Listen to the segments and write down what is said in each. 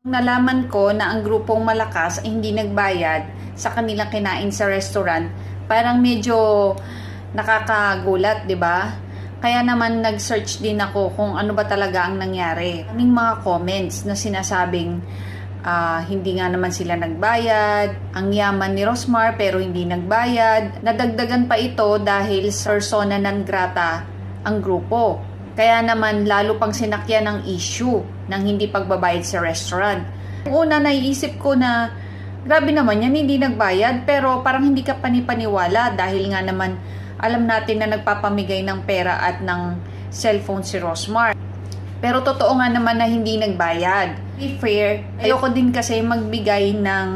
Nalaman ko na ang grupong malakas ay hindi nagbayad sa kanilang kinain sa restaurant. Parang medyo nakakagulat, di ba? Kaya naman nag-search din ako kung ano ba talaga ang nangyari. Aming mga comments na sinasabing ah, hindi nga naman sila nagbayad, ang yaman ni Rosmar pero hindi nagbayad. Nadagdagan pa ito dahil persona non grata ang grupo. Kaya naman lalo pang sinakyan ng issue ng hindi pagbabayad sa restaurant. Una naiisip ko na grabe naman yan, hindi nagbayad pero parang hindi ka panipaniwala dahil nga naman alam natin na nagpapamigay ng pera at ng cellphone si Rosmar. Pero totoo nga naman na hindi nagbayad. Be fair, ayoko din kasi magbigay ng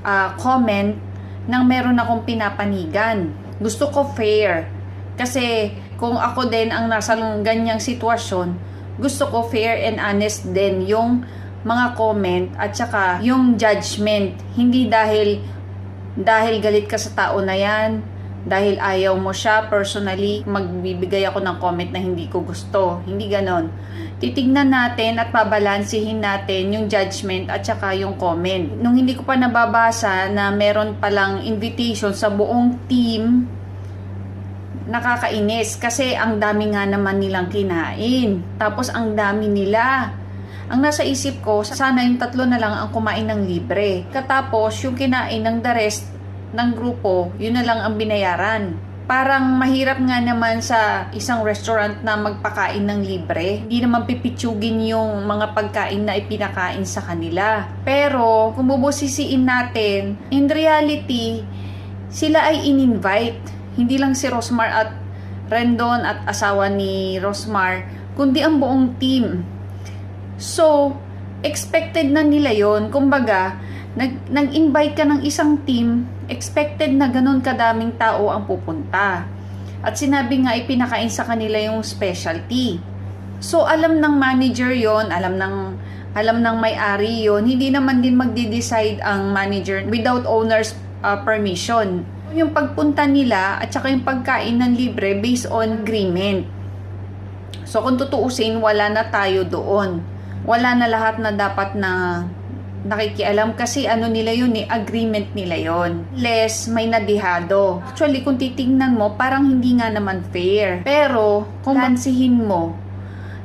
ah, comment nang meron akong pinapanigan. Gusto ko fair. Kasi kung ako din ang nasa ganyang sitwasyon, gusto ko fair and honest din yung mga comment at saka yung judgment. Hindi dahil dahil galit ka sa tao na yan, dahil ayaw mo siya personally, magbibigay ako ng comment na hindi ko gusto. Hindi ganon. Titignan natin at babalansihin natin yung judgment at saka yung comment. Nung hindi ko pa nababasa na meron palang invitation sa buong team, nakakainis kasi ang dami nga naman nilang kinain. Tapos ang dami nila. Ang nasa isip ko, sana yung tatlo na lang ang kumain ng libre. Katapos, yung kinain ng the rest ng grupo, yun na lang ang binayaran. Parang mahirap nga naman sa isang restaurant na magpakain ng libre. Hindi naman pipitsugin yung mga pagkain na ipinakain sa kanila. Pero, kung bubusisiin natin, in reality, sila ay in-invite. Hindi lang si Rosmar at Rendon at asawa ni Rosmar, kundi ang buong team. So, expected na nila yon Kumbaga, nag, nag-invite ka ng isang team, expected na ganun kadaming tao ang pupunta. At sinabi nga, ipinakain sa kanila yung specialty. So, alam ng manager yon alam ng alam ng may-ari yon hindi naman din magde-decide ang manager without owner's uh, permission. Yung pagpunta nila at saka yung pagkain ng libre based on agreement. So, kung tutuusin, wala na tayo doon. Wala na lahat na dapat na nakikialam kasi ano nila yun eh, agreement nila yon Less may nadihado. Actually, kung titingnan mo, parang hindi nga naman fair. Pero, kung mansihin mo,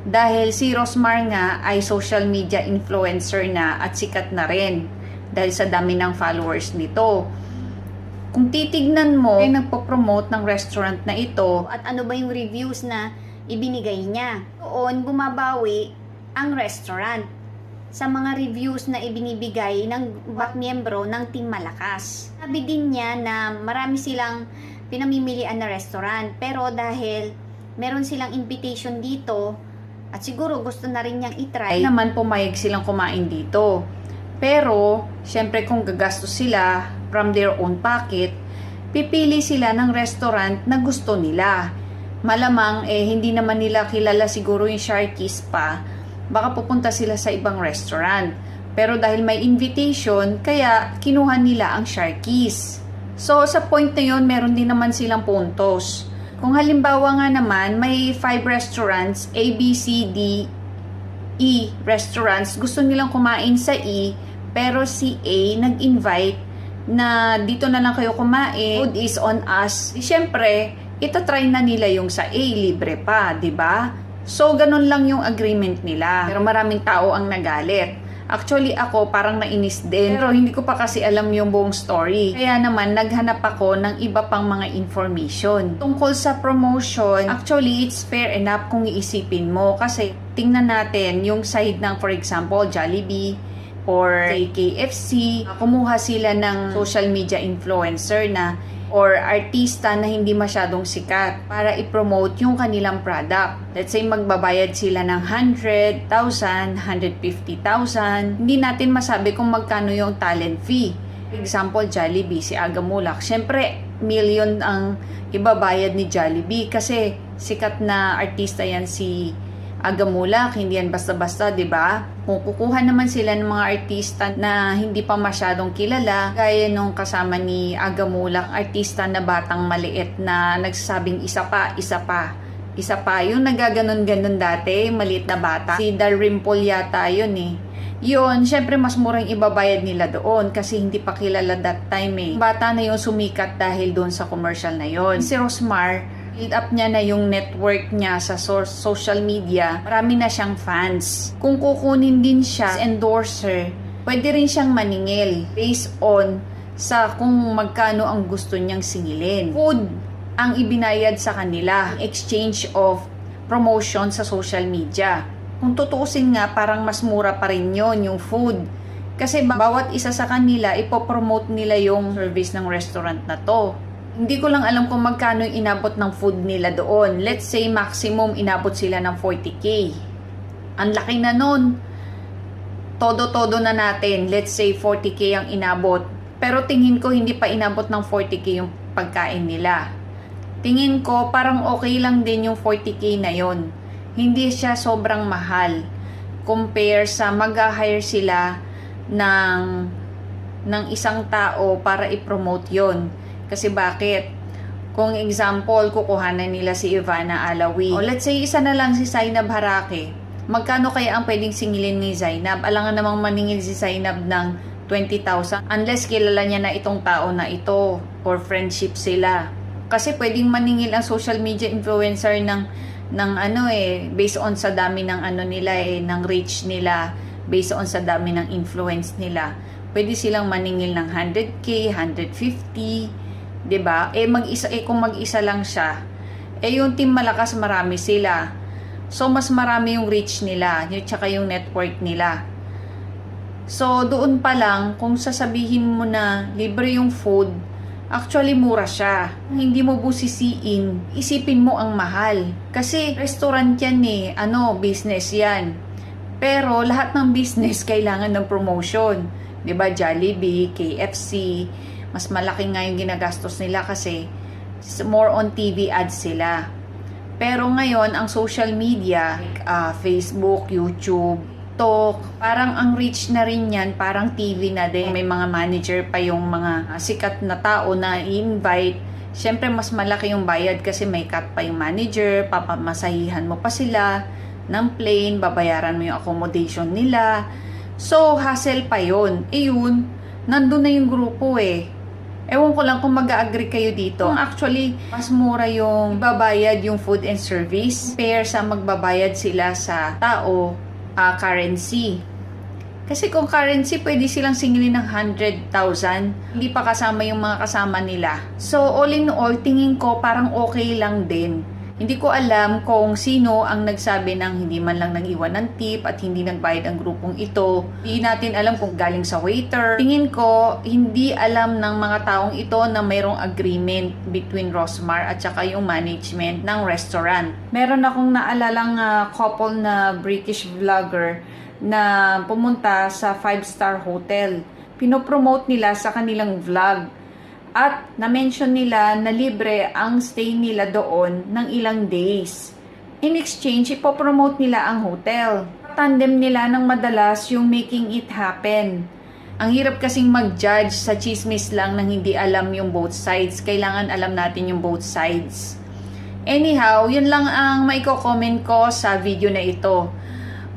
dahil si Rosmar nga ay social media influencer na at sikat na rin dahil sa dami ng followers nito. Kung titignan mo, ay nagpo-promote ng restaurant na ito, at ano ba yung reviews na ibinigay niya. Doon bumabawi ang restaurant sa mga reviews na ibinibigay ng back miyembro ng Team Malakas. Sabi din niya na marami silang pinamimilian na restaurant pero dahil meron silang invitation dito at siguro gusto na rin niyang itry ay naman pumayag silang kumain dito. Pero, syempre kung gagastos sila from their own pocket, pipili sila ng restaurant na gusto nila. Malamang eh hindi naman nila kilala siguro yung Sharkies pa, baka pupunta sila sa ibang restaurant. Pero dahil may invitation, kaya kinuha nila ang Sharkies. So sa point na yon meron din naman silang puntos. Kung halimbawa nga naman, may 5 restaurants, A, B, C, D, E restaurants, gusto nilang kumain sa E, pero si A nag-invite na dito na lang kayo kumain, food is on us. Di syempre, ito try na nila yung sa A, libre pa, di ba? So, ganun lang yung agreement nila. Pero maraming tao ang nagalit. Actually, ako parang nainis din. Pero hindi ko pa kasi alam yung buong story. Kaya naman, naghanap ako ng iba pang mga information. Tungkol sa promotion, actually, it's fair enough kung iisipin mo. Kasi, tingnan natin yung side ng, for example, Jollibee, or say KFC, kumuha sila ng social media influencer na or artista na hindi masyadong sikat para i-promote yung kanilang product. Let's say magbabayad sila ng 100,000, 150,000. Hindi natin masabi kung magkano yung talent fee. For example, Jollibee, si Aga Mulak. Siyempre, million ang ibabayad ni Jollibee kasi sikat na artista yan si Agamulak, hindi yan basta-basta, 'di ba? Kung kukuha naman sila ng mga artista na hindi pa masyadong kilala, gaya nung kasama ni Agamulak, artista na batang maliit na nagsasabing isa pa, isa pa. Isa pa, yung nagaganon-ganon dati, maliit na bata. Si Dalrymple yata yun eh. yun, syempre mas murang ibabayad nila doon kasi hindi pa kilala that time eh. Bata na yung sumikat dahil doon sa commercial na yon. Si Rosmar, build up niya na yung network niya sa source, social media. Marami na siyang fans. Kung kukunin din siya as endorser, pwede rin siyang maningil based on sa kung magkano ang gusto niyang singilin. Food ang ibinayad sa kanila, exchange of promotion sa social media. Kung tutuusin nga, parang mas mura pa rin yon yung food. Kasi ba- bawat isa sa kanila, ipopromote nila yung service ng restaurant na to. Hindi ko lang alam kung magkano yung inabot ng food nila doon. Let's say maximum inabot sila ng 40k. Ang laki na nun. Todo-todo na natin. Let's say 40k ang inabot. Pero tingin ko hindi pa inabot ng 40k yung pagkain nila. Tingin ko parang okay lang din yung 40k na yon. Hindi siya sobrang mahal compare sa mag-hire sila ng ng isang tao para i-promote yon. Kasi bakit? Kung example, kukuhanan nila si Ivana Alawi. O let's say isa na lang si Zainab Harake. Magkano kaya ang pwedeng singilin ni Zainab? Alangan namang maningil si Zainab ng 20,000 unless kilala niya na itong tao na ito or friendship sila. Kasi pwedeng maningil ang social media influencer ng ng ano eh based on sa dami ng ano nila eh ng reach nila based on sa dami ng influence nila. Pwede silang maningil ng 100k, 150, 'di ba? Eh mag-isa eh kung mag-isa lang siya, eh yung team malakas marami sila. So mas marami yung reach nila, yung tsaka yung network nila. So doon pa lang kung sasabihin mo na libre yung food, actually mura siya. Hindi mo busisiin, isipin mo ang mahal. Kasi restaurant yan eh, ano, business yan. Pero lahat ng business kailangan ng promotion. 'Di ba Jollibee, KFC, mas malaki nga yung ginagastos nila kasi more on TV ads sila. Pero ngayon, ang social media, ah, Facebook, YouTube, TikTok, parang ang reach na rin yan, parang TV na din. May mga manager pa yung mga sikat na tao na i-invite. Siyempre, mas malaki yung bayad kasi may cut pa yung manager, papamasahihan mo pa sila ng plane, babayaran mo yung accommodation nila. So, hassle pa yon. Eh yun, nandun na yung grupo eh. Ewan ko lang kung mag-agree kayo dito. Kung actually, mas mura yung babayad yung food and service pair sa magbabayad sila sa tao ah, currency. Kasi kung currency, pwede silang singilin ng 100,000. Hindi pa kasama yung mga kasama nila. So, all in all, tingin ko parang okay lang din. Hindi ko alam kung sino ang nagsabi ng hindi man lang nag-iwan ng tip at hindi nagbayad ang grupong ito. Hindi natin alam kung galing sa waiter. Tingin ko, hindi alam ng mga taong ito na mayroong agreement between Rosmar at saka yung management ng restaurant. Meron akong naalalang ah, couple na British vlogger na pumunta sa 5-star hotel. Pinopromote nila sa kanilang vlog at na-mention nila na libre ang stay nila doon ng ilang days. In exchange, ipopromote nila ang hotel. Tandem nila ng madalas yung making it happen. Ang hirap kasing mag-judge sa chismis lang nang hindi alam yung both sides. Kailangan alam natin yung both sides. Anyhow, yun lang ang maiko-comment ko sa video na ito.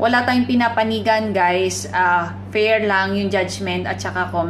Wala tayong pinapanigan guys. Ah, fair lang yung judgment at saka comment